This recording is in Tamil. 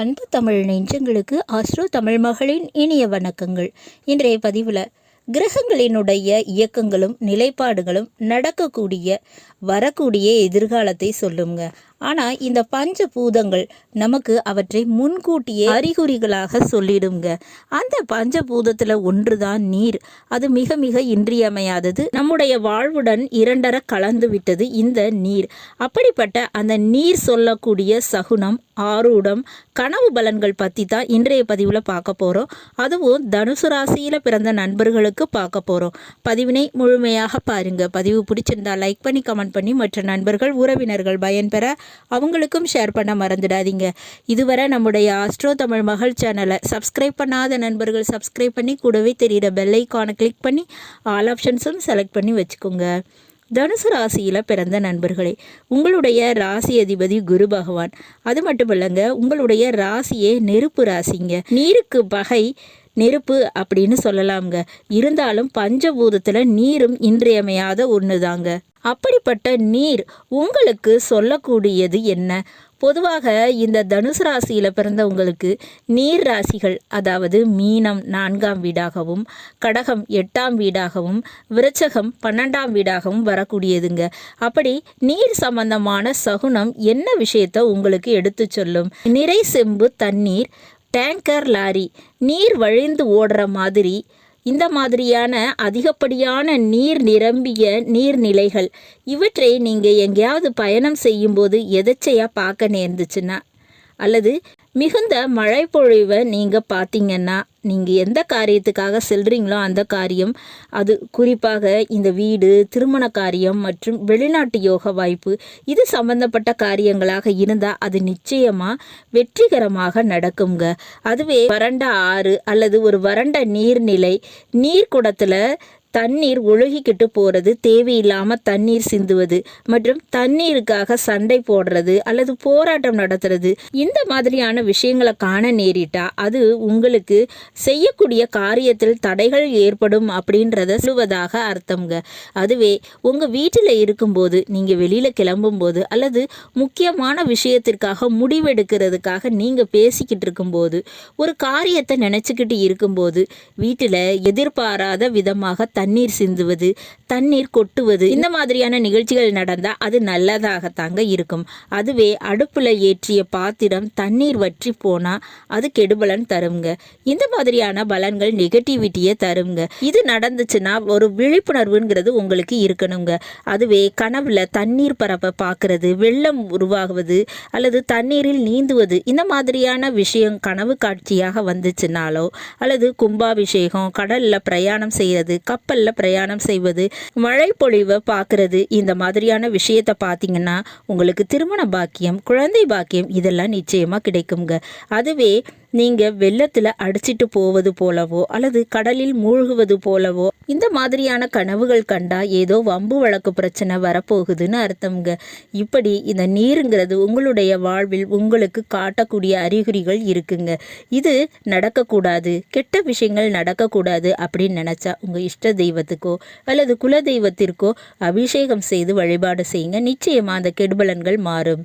அன்பு தமிழ் நெஞ்சங்களுக்கு ஆஸ்ட்ரோ தமிழ் மகளின் இனிய வணக்கங்கள். இன்றைய பதிவில் கிரகங்களினுடைய இயக்கங்களும் நிலைப்பாடுகளும் நடக்கக்கூடிய வரக்கூடிய எதிர்காலத்தை சொல்லுங்க. ஆனால் இந்த பஞ்ச பூதங்கள் நமக்கு அவற்றை முன்கூட்டியே அறிகுறிகளாக சொல்லிடுங்க. அந்த பஞ்சபூதத்தில் ஒன்று தான் நீர். அது மிக மிக இன்றியமையாதது. நம்முடைய வாழ்வுடன் இரண்டர கலந்து விட்டது இந்த நீர். அப்படிப்பட்ட அந்த நீர் சொல்லக்கூடிய சகுனம் ஆரூடம் கனவு பலன்கள் பற்றி தான் இன்றைய பதிவில் பார்க்க போகிறோம் அதுவும் தனுசு ராசியில் பிறந்த நண்பர்களுக்கு பார்க்க போகிறோம் பதிவினை முழுமையாக பாருங்கள் பதிவு பிடிச்சிருந்தா லைக் பண்ணி கமெண்ட் பண்ணி மற்ற நண்பர்கள் உறவினர்கள் பயன்பெற அவங்களுக்கும் ஷேர் பண்ண மறந்துடாதீங்க. இதுவரை நம்முடைய ஆஸ்ட்ரோ தமிழ் மகள் சேனலை சப்ஸ்கிரைப் பண்ணாத நண்பர்கள் சப்ஸ்கிரைப் பண்ணி கூடவே தெரிகிற பெல்லைக்கானை கிளிக் பண்ணி ஆல் ஆப்ஷன்ஸும் செலக்ட் பண்ணி வச்சுக்கோங்க. தனுசு ராசியில் பிறந்த நண்பர்களே உங்களுடைய ராசி அதிபதி குரு பகவான். அது மட்டும் இல்லைங்க உங்களுடைய ராசியே நெருப்பு ராசிங்க. நீருக்கு பகை நெருப்பு அப்படின்னு சொல்லலாம்ங்க. இருந்தாலும் பஞ்சபூதத்தில் நீரும் இன்றியமையாத ஒன்று தாங்க அப்படிப்பட்ட நீர் உங்களுக்கு சொல்லக்கூடியது என்ன? பொதுவாக இந்த தனுசு ராசியில் பிறந்தவங்களுக்கு நீர் ராசிகள் அதாவது மீனம் நான்காம் வீடாகவும் கடகம் எட்டாம் வீடாகவும் விருச்சகம் பன்னெண்டாம் வீடாகவும் வரக்கூடியதுங்க. அப்படி நீர் சம்பந்தமான சகுனம் என்ன விஷயத்தை உங்களுக்கு எடுத்து சொல்லும்? நிறை செம்பு தண்ணீர் டேங்கர் லாரி நீர் வழிந்து ஓடுற மாதிரி இந்த மாதிரியான அதிகப்படியான நீர் நிரம்பிய நீர்நிலைகள் இவற்றை நீங்கள் எங்கேயாவது பயணம் செய்யும்போது எதச்சையாக பார்க்க நேர்ந்துச்சுன்னா அல்லது மிகுந்த மழை பொழிவை நீங்கள் பார்த்தீங்கன்னா நீங்கள் எந்த காரியத்துக்காக செல்கிறீங்களோ அந்த காரியம் அது குறிப்பாக இந்த வீடு திருமண காரியம் மற்றும் வெளிநாட்டு யோக வாய்ப்பு இது சம்பந்தப்பட்ட காரியங்களாக இருந்தால் அது நிச்சயமாக வெற்றிகரமாக நடக்குங்க அதுவே வறண்ட ஆறு அல்லது ஒரு வறண்ட நீர்நிலை நீர்க்குடத்தில் தண்ணீர் ஒழுகிக்கிட்டு போகிறது தேவையில்லாமல் தண்ணீர் சிந்துவது மற்றும் தண்ணீருக்காக சண்டை போடுறது அல்லது போராட்டம் நடத்துறது இந்த மாதிரியான விஷயங்களை காண நேரிட்டா அது உங்களுக்கு செய்யக்கூடிய காரியத்தில் தடைகள் ஏற்படும் அப்படின்றத சொல்லுவதாக அர்த்தம்ங்க. அதுவே உங்கள் வீட்டில் இருக்கும்போது நீங்கள் வெளியில் கிளம்பும்போது அல்லது முக்கியமான விஷயத்திற்காக முடிவெடுக்கிறதுக்காக நீங்கள் பேசிக்கிட்டு இருக்கும்போது ஒரு காரியத்தை நினச்சிக்கிட்டு இருக்கும்போது வீட்டில் எதிர்பாராத விதமாக தண்ணீர் சிந்துவது தண்ணீர் கொட்டுவது இந்த மாதிரியான நிகழ்ச்சிகள் நடந்தால் அது நல்லதாகத்தாங்க இருக்கும். அதுவே அடுப்பில் ஏற்றிய பாத்திரம் தண்ணீர் வற்றி போனால் அது கெடுபலன் தருங்க இந்த மாதிரியான பலன்கள் நெகட்டிவிட்டியை தருங்க இது நடந்துச்சுன்னா ஒரு விழிப்புணர்வுங்கிறது உங்களுக்கு இருக்கணுங்க. அதுவே கனவுல தண்ணீர் பரப்ப பார்க்கறது வெள்ளம் உருவாகுவது அல்லது தண்ணீரில் நீந்துவது இந்த மாதிரியான விஷயம் கனவு காட்சியாக வந்துச்சுனாலோ அல்லது கும்பாபிஷேகம் கடலில் பிரயாணம் செய்கிறது கப்பல் கப்பலில் பிரயாணம் செய்வது மழை பொழிவை பார்க்கறது இந்த மாதிரியான விஷயத்தை பார்த்தீங்கன்னா உங்களுக்கு திருமண பாக்கியம் குழந்தை பாக்கியம் இதெல்லாம் நிச்சயமாக கிடைக்குங்க அதுவே நீங்கள் வெள்ளத்தில் அடிச்சிட்டு போவது போலவோ அல்லது கடலில் மூழ்குவது போலவோ இந்த மாதிரியான கனவுகள் கண்டா ஏதோ வம்பு வழக்கு பிரச்சனை வரப்போகுதுன்னு அர்த்தம்ங்க. இப்படி இந்த நீருங்கிறது உங்களுடைய வாழ்வில் உங்களுக்கு காட்டக்கூடிய அறிகுறிகள் இருக்குங்க. இது நடக்கக்கூடாது கெட்ட விஷயங்கள் நடக்கக்கூடாது அப்படின்னு நினச்சா உங்கள் இஷ்ட தெய்வத்துக்கோ அல்லது குல தெய்வத்திற்கோ அபிஷேகம் செய்து வழிபாடு செய்யுங்க. நிச்சயமாக அந்த கெடுபலன்கள் மாறும்.